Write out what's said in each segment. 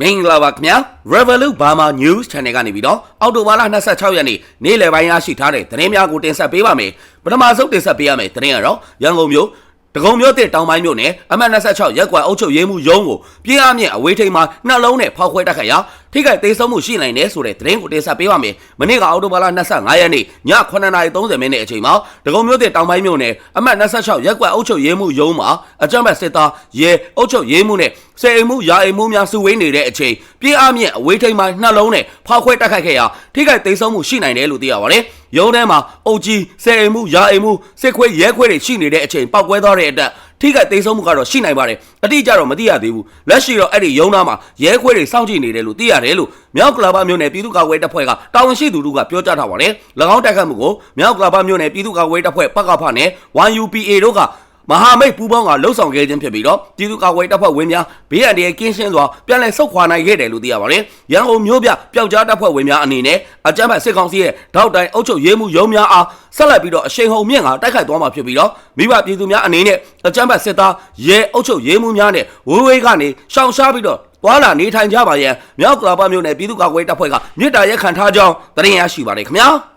မင်္ဂလာပါခင်ဗျာ Revolut Burma News Channel ကနေပြီးတော့အောက်တိုဘာလ26ရက်နေ့နေ့လယ်ပိုင်းရရှိထားတဲ့သတင်းများကိုတင်ဆက်ပေးပါမယ်ပထမဆုံးတင်ဆက်ပေးရမယ့်သတင်းကတော့ရန်ကုန်မြို့တကုံမြို့တဲ့တောင်ပိုင်းမြို့နယ်အမှတ်26ရက်ကွက်အုပ်ချုပ်ရေးမှူးရုံးကိုပြင်းအားမြင့်အဝေးထိန်မှာနှလုံးနဲ့ဖောက်ခွဲတက်ခတ်ရာ ထိခိုက်သေးဆုံးမှုရှိနိုင်တယ်ဆိုတဲ့သတင်းကိုတင်ဆက်ပေးပါမယ်မနေ့ကအောက်တိုဘာလ25ရက်နေ့ည9:30မိနစ်အချိန်မှာတကုံမြို့တဲ့တောင်ပိုင်းမြို့နယ်အမှတ်26ရက်ကွက်အုပ်ချုပ်ရေးမှူးရုံးမှာအကြမ်းဖက်စစ်သားရဲအုပ်ချုပ်ရေးမှူးနဲ့စေအိမ်မှုရာအိမ်မှုများစုဝေးနေတဲ့အချိန်ပြင်းအားမြင့်အဝေးထိန်မှာနှလုံးနဲ့ဖောက်ခွဲတက်ခတ်ခဲ့ရာထိခိုက်သေးဆုံးမှုရှိနိုင်တယ်လို့သိရပါတယ်ရုံးထဲမှာအုပ်ကြီးစေအိမ်မှုရာအိမ်မှုစစ်ခွေးရဲခွေးတွေရှိနေတဲ့အချိန်ပောက်ကွဲသွားတဲ့အတွက်ထိခိုက်သေးဆုံးမှုကတော့ရှိနိုင်ပါတယ်အတိအကျတော့မသိရသေးဘူးလက်ရှိတော့အဲ့ဒီရုံးသားမှာရဲခွေးတွေစောင့်ကြည့်နေတယ်လို့သိရတယ်လို့မြောက်ကလာပမြို့နယ်ပြည်သူ့ကာကွယ်တပ်ဖွဲ့ကတာဝန်ရှိသူတို့ကပြောကြားထားပါတယ်၎င်းတိုက်ခတ်မှုကိုမြောက်ကလာပမြို့နယ်ပြည်သူ့ကာကွယ်တပ်ဖွဲ့ပကဖနဲ့ 1UPA တို့က မဟာမိတ်ပူးပေါင်းကလှုပ်ဆောင်ခဲ့ခြင်းဖြစ်ပြီးတော့ပြည်သူ့ကာကွယ်တပ်ဖွဲ့ဝင်များဘေးအန္တရာယ်ကင်းရှင်းစွာပြန်လည်ဆုတ်ခွာနိုင်ခဲ့တယ်လို့သိရပါတယ်။ရန်ကုန်မြို့ပြပျောက်ကြားတပ်ဖွဲ့ဝင်များအနေနဲ့အကြမ်းဖက်စစ်ကောင်စီရဲ့ထောက်တိုင်အုပ်ချုပ်ရေးမှုရုံးများအားဆက်လက်ပြီးတော့အရှိန်ဟုန်မြင့်ကတိုက်ခိုက်သွားမှာဖြစ်ပြီးတော့မိဘပြည်သူများအနေနဲ့အကြမ်းဖက်စစ်သားရဲအုပ်ချုပ်ရေးမှုများနဲ့ဝေးဝေးကနေရှောင်ရှားပြီးတော့သွာလာနေထိုင်ကြပါရန်မြောက်ကလာပမြို့နယ်ပြည်သူ့ကာကွယ်တပ်ဖွဲ့ကမြစ်တာရက်ခံထားကြောင်းသတင်းရရှိပါတယ်ခင်ဗျာ။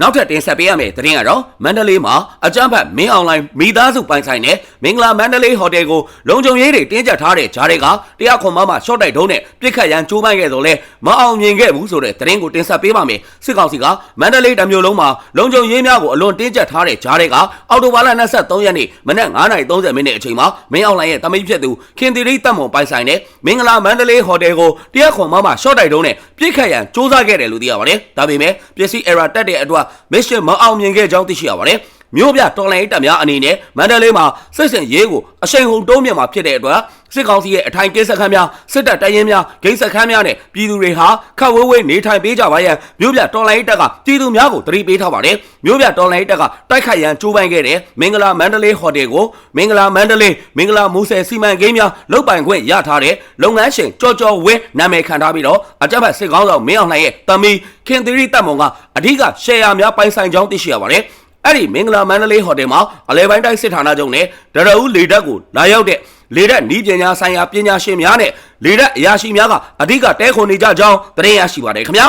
နောက်ထပ်တင်ဆက်ပေးရမယ့်သတင်းကတော့မန္တလေးမှာအကြမ်းဖက်မင်းအွန်လိုင်းမိသားစုပိုင်ဆိုင်တဲ့မင်္ဂလာမန္တလေးဟိုတယ်ကိုလုံခြုံရေးတွေတင်းကျပ်ထားတဲ့ဂျားတွေကတရားခွန်မမရှော့တိုက်တုံးနဲ့ပြစ်ခတ်ရန်ကြိုးပမ်းခဲ့တော့လဲမအောင်မြင်ခဲ့ဘူးဆိုတဲ့သတင်းကိုတင်ဆက်ပေးပါမယ်စစ်ကောင်စီကမန္တလေးတမျိုးလုံးမှာလုံခြုံရေးများကိုအလွန်တင်းကျပ်ထားတဲ့ဂျားတွေကအော်တိုဘာလ23ရက်နေ့မနက်9:30မိနစ်အချိန်မှာမင်းအွန်လိုင်းရဲ့တမိတ်ဖြစ်သူခင်တီရိတပ်မွန်ပိုင်ဆိုင်တဲ့မင်္ဂလာမန္တလေးဟိုတယ်ကိုတရားခွန်မမရှော့တိုက်တုံးနဲ့ပြစ်ခတ်ရန်ကြိုးစားခဲ့တယ်လို့သိရပါတယ်ဒါပေမဲ့ပစ္စည်း error တက်တဲ့အတွက် mission မအောင်မြင်ခဲ့ကြောင်းသိရှိရပါတယ်။ မြို့ပြတော်လိုင်းတပ်များအနေနဲ့မန္တလေးမှာစစ်စင်ရေးကိုအရှိန်ဟုန်တုံးမြင့်မှာဖြစ်တဲ့အတွက်စစ်ကောင်စီရဲ့အထိုင်ကိစ္စခန်းများစစ်တပ်တိုင်ရင်များဂိမ်းစခန်းများနဲ့ပြည်သူတွေဟာခတ်ဝေးဝေးနေထိုင်ပေးကြပါရန်မြို့ပြတော်လိုင်းတပ်ကပြည်သူများကိုတတိပေးထားပါတယ်။မြို့ပြတော်လိုင်းတပ်ကတိုက်ခိုက်ရန်ကြိုးပမ်းခဲ့တဲ့မင်္ဂလာမန္တလေးဟိုတယ်ကိုမင်္ဂလာမန္တလေးမင်္ဂလာမူဆယ်စီမံကိန်းများလုတ်ပိုင်ခွင့်ရထားတဲ့လုပ်ငန်းရှင်ကြော်ကြော်ဝင်းနာမည်ခံထားပြီးတော့အကြမ်းဖက်စစ်ကောင်းဆောင်မင်းအောင်လှိုင်ရဲ့တမီခင်သီရိတပ်မုံကအဓိကရှယ်ယာများပိုင်ဆိုင်ကြောင်းသိရှိရပါတယ်။ အဲ့ဒီမင်္ဂလာမန္တလေးဟိုတယ်မှာအလဲပိုင်းတိုင်းစစ်ဌာနချုပ်နဲ့ဒရအူးလေတပ်ကိုလာရောက်တဲ့လေတပ်နီးပညာဆိုင်ရာပညာရှင်များနဲ့လေတပ်အရာရှိများကအဓိကတဲခွန်နေကြကြောင်းသတင်းရရှိပါတယ်ခင်ဗျာ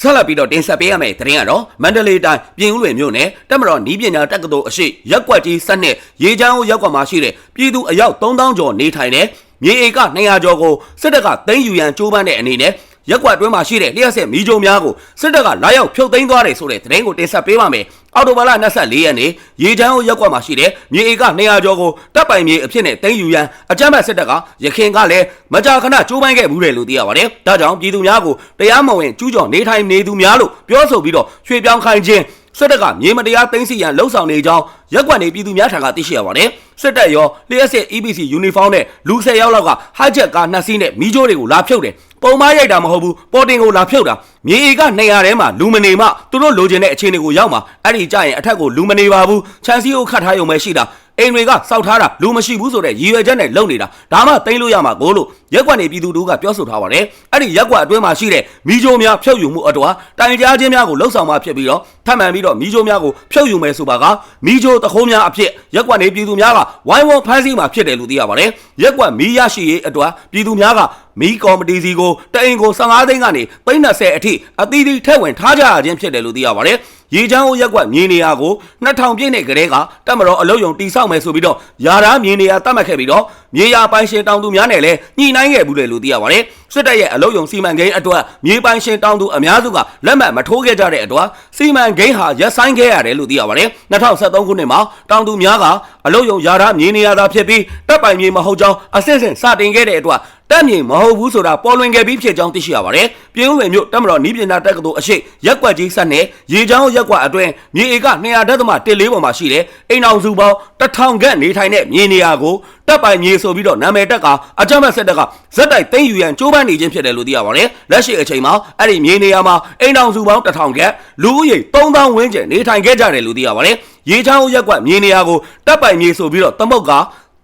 ဆက်လက်ပြီးတော့တင်ဆက်ပေးရမယ့်သတင်းကတော့မန္တလေးတိုင်းပြင်ဦးလွင်မြို့နယ်တက်မတော်နီးပညာတက္ကသိုလ်အရှိရက်ကွက်ကြီးစနစ်ရေချမ်းဦးရက်ကွက်မှာရှိတဲ့ပြည်သူအယောက်3000ကျော်နေထိုင်တဲ့မြေဧက200ကျော်ကိုစစ်တပ်ကသိမ်းယူရန်ကြိုးပမ်းတဲ့အနေနဲ့ ရက်ကွက်အတွင်းမှာရှိတဲ့လျှက်ဆက်မီးကြိုးများကိုစစ်တပ်ကလာရောက်ဖြုတ်သိမ်းသွားတယ်ဆိုတဲ့သတင်းကိုတင်ဆက်ပေးပါမယ်။အော်တိုဘာလ24ရက်နေ့ရေချမ်းဦးရက်ကွက်မှာရှိတဲ့မြေဧက200ကျော်ကိုတပ်ပိုင်မြေအဖြစ်နဲ့သိမ်းယူရန်အကြမ်းဖက်စစ်တပ်ကရခင်ကလည်းမကြာခဏကြိုးပမ်းခဲ့ဘူးတယ်လို့သိရပါတယ်။ဒါကြောင့်ပြည်သူများကိုတရားမဝင်ကျူးကျော်နေထိုင်နေသူများလို့ပြောဆိုပြီးတော့ရွှေပြောင်းခိုင်းခြင်းစစ်တပ်ကမြေမတရားသိမ်းဆီးရန်လှုံ့ဆော်နေကြောင်းရက်ကွက်နေပြည်သူများထံကသိရှိရပါတယ်။စစ်တပ်ရောလျှက်စစ် EBC ယူနီဖောင်းနဲ့လူ၁၀ယောက်လောက်ကဟိုက်ဂျက်ကားနှစ်စီးနဲ့မီးကြိုးတွေကိုလာဖြုတ်တယ်။ ပုံမရိုက်တာမဟုတ်ဘူးပေါ်တင်ကိုလာဖြုတ်တာမြေဧက200ထဲမှာလူမနေမှသူတို့လိုချင်တဲ့အခြေအနေကိုရောက်မှာအဲ့ဒီကြရင်အထက်ကိုလူမနေပါဘူးချန်စီကိုခတ်ထားရုံပဲရှိတာ အိမ်တွေကစောက်ထားတာလူမရှိဘူးဆိုတဲ့ရည်ရွယ်ချက်နဲ့လုပ်နေတာဒါမှသိမ်းလို့ရမှာကိုလို့ရက်ကွက်နေပြည်သူတို့ကပြောဆိုထားပါတယ်အဲ့ဒီရက်ကွက်အတွင်းမှာရှိတဲ့မီးကြိုးများဖြုတ်ယူမှုအတော်တိုင်ကြားခြင်းများကိုလှုပ်ဆောင်မှဖြစ်ပြီးတော့ထပ်မံပြီးတော့မီးကြိုးများကိုဖြုတ်ယူမယ်ဆိုပါကမီးကြိုးတခုံးများအဖြစ်ရက်ကွက်နေပြည်သူများကဝိုင်းဝန်းဖမ်းဆီးမှဖြစ်တယ်လို့သိရပါတယ်ရက်ကွက်မီးရရှိရေးအတွက်ပြည်သူများကမီးကော်မတီစီကိုတအိမ်ကို15သိန်းကနေ30အထိအသီးသီးထည့်ဝင်ထားကြရခြင်းဖြစ်တယ်လို့သိရပါတယ် ရေချမ်းဦးရက်ကွက်မြေနေရာကို2000ပြည့်နဲ့ကလေးကတက်မတော်အလုတ်ယုံတိဆောက်မယ်ဆိုပြီးတော့ယာရာမြေနေရာတတ်မှတ်ခဲ့ပြီးတော့မြေယာပိုင်ရှင်တောင်သူများနဲ့လည်းညှိနှိုင်းခဲ့ဘူးလေလို့သိရပါတယ်စစ်တပ်ရဲ့အလုတ်ယုံစီမံကိန်းအတွက်မြေပိုင်ရှင်တောင်သူအများစုကလက်မှတ်မထိုးခဲ့ကြတဲ့အတွက်စီမံကိန်းဟာရပ်ဆိုင်းခဲ့ရတယ်လို့သိရပါတယ်2023ခုနှစ်မှာတောင်သူများကအလုတ်ယုံယာရာမြေနေရာသာဖြစ်ပြီးတပ်ပိုင်မြေမဟုတ်ကြောင်းအစစ်စစ်စတင်ခဲ့တဲ့အတွက် တက်မြေမဟုတ်ဘူးဆိုတာပေါ်လွင်ခဲ့ပြီးဖြစ်ကြောင်းသိရှိရပါတယ်။ပြည်ဦးလွင်မြို့တက်မတော်နီးပညာတက္ကသိုလ်အရှိရက်ကွက်ကြီးဆက်နဲ့ရေချောင်းရက်ကွက်အတွင်းမြေဧက200.14ပေါ်မှာရှိတဲ့အိမ်အောင်စုပေါင်း1000ခန့်နေထိုင်တဲ့မြေနေရာကိုတပ်ပိုင်မြေဆိုပြီးတော့နာမည်တက်ကအကြမ်းဖက်စစ်တပ်ကဇက်တိုက်သိမ်းယူရန်ကြိုးပမ်းနေခြင်းဖြစ်တယ်လို့သိရပါတယ်။လက်ရှိအချိန်မှာအဲ့ဒီမြေနေရာမှာအိမ်အောင်စုပေါင်း1000ခန့်လူဦးရေ3000ဝန်းကျင်နေထိုင်ခဲ့ကြတယ်လို့သိရပါတယ်။ရေချောင်းရက်ကွက်မြေနေရာကိုတပ်ပိုင်မြေဆိုပြီးတော့သမုတ်က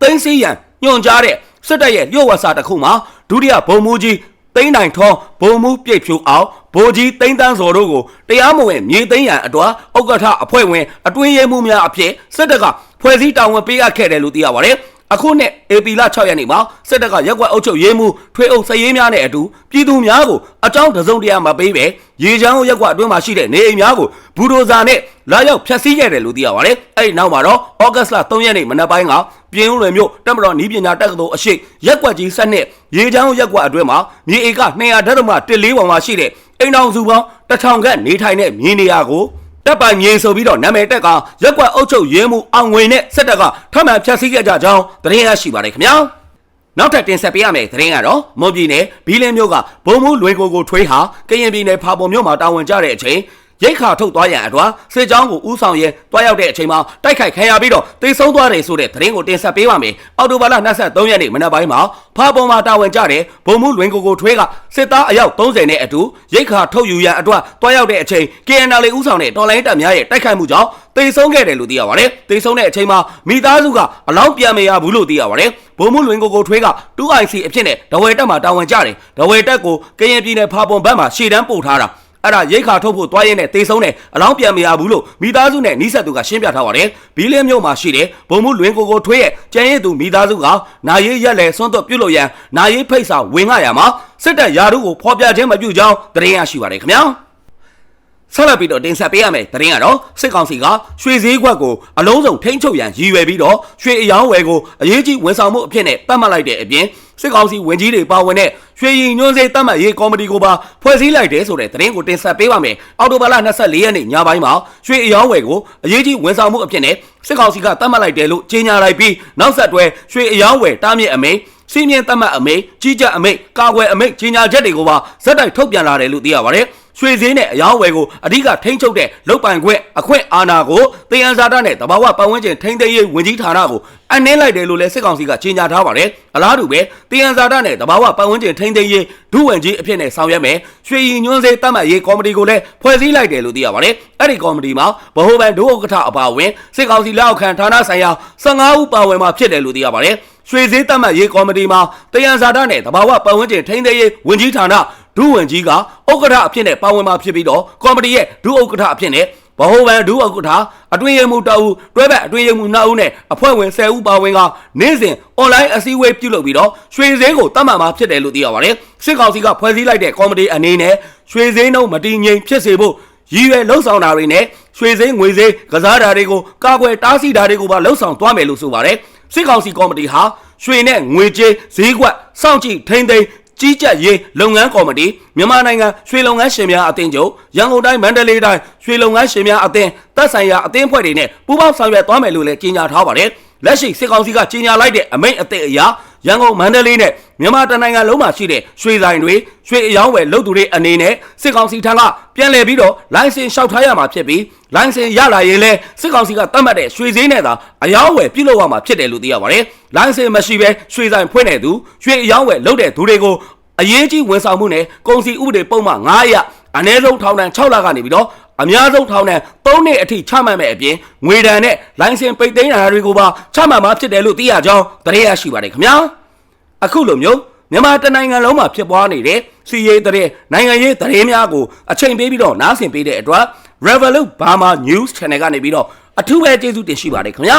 သိမ်းစီးရန်ညွှန်ကြားတဲ့ စစ်တပ်ရဲ့လျှို့ဝှက်စာတစ်ခုမှာဒုတိယဗိုလ်မှူးကြီးသိန်းနိုင်ထောဘုံမှုပြိတ်ဖြူအောင်ဗိုလ်ကြီးသိန်းတန်းစော်တို့ကိုတရားမဝင်မြေသိန်းရန်အတွက်ဥက္ကဋ္ဌအဖွဲ့ဝင်အတွင်းရေးမှူးများအဖြစ်စစ်တပ်ကဖွဲ့စည်းတာဝန်ပေးအပ်ခဲ့တယ်လို့သိရပါတယ် အခုနှစ် AP လ6ရက်နေ့မှာစစ်တပ်ကရက်ကွက်အုပ်ချုပ်ရေးမှုထွေအုပ်စရေးများနဲ့အတူပြည်သူများကိုအကြောင်းတစုံတရာမပေးပဲရေချမ်းရက်ကွက်အတွင်းမှာရှိတဲ့နေအိမ်များကိုဘူဒိုဇာနဲ့လာရောက်ဖျက်ဆီးခဲ့တယ်လို့သိရပါတယ်။အဲ့ဒီနောက်မှာတော့ဩဂတ်စ်လ3ရက်နေ့မနက်ပိုင်းကပြင်းဦးလွယ်မြို့တက်မတော်နီးပညာတက္ကသိုလ်အရှိရက်ကွက်ကြီးဆက်နှစ်ရေချမ်းရက်ကွက်အတွင်းမှာမြေဧက200ဓာတ်မ14ပေါင်မှာရှိတဲ့အိမ်တော်စုပေါင်းတစ်ထောင်ခန့်နေထိုင်တဲ့မြေနေရာကို တပ်ပိုင်မြေဆိုပြီးတော့နာမည်တက်ကရက်ကွက်အုပ်ချုပ်ရေးမှုအောင်ငွေနဲ့စစ်တပ်ကထပ်မံဖျက်ဆီးခဲ့ကြကြောင်းသတင်းရရှိပါတယ်ခင်ဗျာနောက်ထပ်တင်ဆက်ပေးရမယ့်သတင်းကတော့မွန်ပြည်နယ်ဘီလင်းမြို့ကဘုံမူလွင်ကိုကိုထွေးဟာကရင်ပြည်နယ်ဖာပုံမြို့မှာတာဝန်ကျတဲ့အချိန် ရိတ်ခါထုတ်သွားရန်အတွက်စစ်ကြောင်းကိုဥဆောင်ရဲတွားရောက်တဲ့အချိန်မှာတိုက်ခိုက်ခံရပြီးတော့တေဆုံးသွားတယ်ဆိုတဲ့သတင်းကိုတင်ဆက်ပေးပါမယ်။အော်တိုဘာလ23ရက်နေ့မနက်ပိုင်းမှာဖာပုံမှာတာဝန်ကျတဲ့ဘုံမှုလွင်ကိုကိုထွေးကစစ်သားအယောက်30နဲ့အတူရိတ်ခါထုတ်ယူရန်အတွက်တွားရောက်တဲ့အချိန် KNL ဥဆောင်တဲ့တော်လိုင်းတပ်များရဲ့တိုက်ခိုက်မှုကြောင့်တေဆုံးခဲ့တယ်လို့သိရပါတယ်။တေဆုံးတဲ့အချိန်မှာမိသားစုကအလောင်းပြန်မရဘူးလို့သိရပါတယ်။ဘုံမှုလွင်ကိုကိုထွေးက 2IC အဖြစ်နဲ့ဒဝဲတက်မှာတာဝန်ကျတယ်။ဒဝဲတက်ကိုကရင်ပြည်နယ်ဖာပုံဘက်မှာရှေ့တန်းပို့ထားတာ။ အဲ့ဒါရိတ်ခါထုတ်ဖို့တွားရင်းနဲ့တေဆုံးနဲ့အလောင်းပြန်မရဘူးလို့မိသားစုနဲ့နီးစပ်သူကရှင်းပြထားပါတယ်။ဘီလင်းမြို့မှာရှိတဲ့ဘုံမှုလွင်ကိုကိုထွေးရဲ့ကျန်ရည်သူမိသားစုကနာရေးရက်လဲဆွန့်သွတ်ပြုတ်လို့ရန်နာရေးဖိတ်စာဝင်ငှရမှာစစ်တပ်ယာတို့ကိုဖော်ပြခြင်းမပြုကြောင်းသတင်းရရှိပါတယ်ခင်ဗျာ။ ဆက်လက်ပြီးတော့တင်ဆက်ပေးရမယ်တရင်ကတော့စစ်ကောင်စီကရွှေစည်းခွက်ကိုအလုံးစုံထိန်းချုပ်ရန်ရည်ရွယ်ပြီးတော့ရွှေအယောင်းဝယ်ကိုအရေးကြီးဝန်ဆောင်မှုအဖြစ်နဲ့ပတ်မှတ်လိုက်တဲ့အပြင်စစ်ကောင်စီဝင်ကြီးတွေပါဝင်တဲ့ရွှေရင်ညွှန်းစေးတတ်မှတ်ရေးကော်မတီကိုပါဖွဲ့စည်းလိုက်တယ်ဆိုတဲ့သတင်းကိုတင်ဆက်ပေးပါမယ်အော်တိုဘာလ24ရက်နေ့ညပိုင်းမှာရွှေအယောင်းဝယ်ကိုအရေးကြီးဝန်ဆောင်မှုအဖြစ်နဲ့စစ်ကောင်စီကတတ်မှတ်လိုက်တယ်လို့ကြေညာလိုက်ပြီးနောက်ဆက်တွဲရွှေအယောင်းဝယ်တားမြစ်အမိန့် စီမင်းတတ်မှတ်အမိန့်ကြီးကြပ်အမိန့်ကာကွယ်အမိန့်ကြီးညာချက်တွေကိုပါဇက်တိုက်ထုတ်ပြန်လာတယ်လို့သိရပါတယ်ရွှေစည်းနဲ့အယောင်းဝယ်ကိုအဓိကထိန်းချုပ်တဲ့လုတ်ပိုင်ခွင့်အခွင့်အာဏာကိုတေယံဇာတာနဲ့တဘာဝပတ်ဝန်းကျင်ထိန်းသိမ်းရေးဝန်ကြီးဌာနကိုအနှင်းလိုက်တယ်လို့လည်းစစ်ကောင်စီကကြေညာထားပါတယ်အလားတူပဲတေယံဇာတာနဲ့တဘာဝပတ်ဝန်းကျင်ထိန်းသိမ်းရေးဒုဝန်ကြီးအဖြစ်နဲ့ဆောင်ရွက်မယ်ရွှေရင်ညွန်းစေးတတ်မှတ်ရေးကော်မတီကိုလည်းဖွဲ့စည်းလိုက်တယ်လို့သိရပါတယ်အဲ့ဒီကော်မတီမှာဗဟိုဘဏ်ဒုဥက္ကဋ္ဌအပါအဝင်စစ်ကောင်စီလက်အောက်ခံဌာနဆိုင်ရာ15ဦးပါဝင်မှာဖြစ်တယ်လို့သိရပါတယ် ရွှေစည်းတတ်မှတ်ရေးကော်မတီမှာတယံဇာတာနဲ့တဘာဝပတ်ဝန်းကျင်ထိန်းသိမ်းရေးဝန်ကြီးဌာနဒုဝန်ကြီးကဥက္ကဋ္ဌအဖြစ်နဲ့ပါဝင်မှာဖြစ်ပြီးတော့ကော်မတီရဲ့ဒုဥက္ကဋ္ဌအဖြစ်နဲ့ဗဟိုဘဏ်ဒုဥက္ကဋ္ဌအတွင်းရေးမှူးတအူတွဲဘက်အတွင်းရေးမှူး2ဦးနဲ့အဖွဲ့ဝင်10ဦးပါဝင်ကနေ့စဉ်အွန်လိုင်းအစည်းအဝေးပြုလုပ်ပြီးတော့ရွှေစည်းကိုတတ်မှတ်မှာဖြစ်တယ်လို့သိရပါတယ်စစ်ကောင်စီကဖွဲ့စည်းလိုက်တဲ့ကော်မတီအနေနဲ့ရွှေစည်းနှုန်းမတည်ငြိမ်ဖြစ်စေဖို့ရည်ရွယ်လှုံ့ဆော်တာတွေနဲ့ရွှေစည်းငွေစည်းကစားတာတွေကိုကာကွယ်တားဆီးတာတွေကိုပါလှုံ့ဆော်သွားမယ်လို့ဆိုပါတယ် စစ်ကောင်စီကော်မတီဟာရွှေနဲ့ငွေကြေးဈေးကွက်စောင့်ကြည့်ထိန်းသိမ်းကြီးကြပ်ရေးလုပ်ငန်းကော်မတီမြန်မာနိုင်ငံရွှေလုပ်ငန်းရှင်များအသင်းချုပ်ရန်ကုန်တိုင်းမန္တလေးတိုင်းရွှေလုပ်ငန်းရှင်များအသင်းတပ်ဆိုင်ရာအသင်းဖွဲ့တွေနဲ့ပူးပေါင်းဆောင်ရွက်သွားမယ်လို့လည်းကြေညာထားပါတယ်လက်ရှိစစ်ကောင်စီကကြေညာလိုက်တဲ့အမိန့်အသစ်အရ ရန်ကုန်မန္တလေးနဲ့မြန်မာတနိုင်ငံလုံးမှာရှိတဲ့ရွှေဆိုင်တွေရွှေအယောင်းဝယ်လုပ်သူတွေအနေနဲ့စစ်ကောင်စီထံကပြန်လည်ပြီးတော့လိုင်စင်လျှောက်ထားရမှာဖြစ်ပြီးလိုင်စင်ရလာရင်လည်းစစ်ကောင်စီကသတ်မှတ်တဲ့ရွှေစည်းနဲ့သာအယောင်းဝယ်ပြုလုပ်ရမှာဖြစ်တယ်လို့သိရပါတယ်လိုင်စင်မရှိဘဲရွှေဆိုင်ဖွင့်တဲ့သူရွှေအယောင်းဝယ်လုပ်တဲ့သူတွေကိုအရေးကြီးဝန်ဆောင်မှုနဲ့ကုန်စည်ဥပဒေပုံမှန်900အနည်းဆုံးထောင်ဒဏ်6လကနေပြီးတော့ အများဆုံးထောင်ဒဏ်3နှစ်အထိချမှတ်မဲ့အပြင်ငွေဒဏ်နဲ့လိုင်စင်ပိတ်သိမ်းတာတွေကိုပါချမှတ်မှာဖြစ်တယ်လို့သိရကြောင်းသတင်းရရှိပါတယ်ခင်ဗျာအခုလိုမျိုးမြန်မာတနိုင်ငံလုံးမှာဖြစ်ပွားနေတဲ့စီရေးတဲ့နိုင်ငံရေးသတင်းများကိုအချိန်ပေးပြီးတော့နားဆင်ပေးတဲ့အတွက် Revolut Burma News Channel ကနေပြီးတော့အထူးပဲကျေးဇူးတင်ရှိပါတယ်ခင်ဗျာ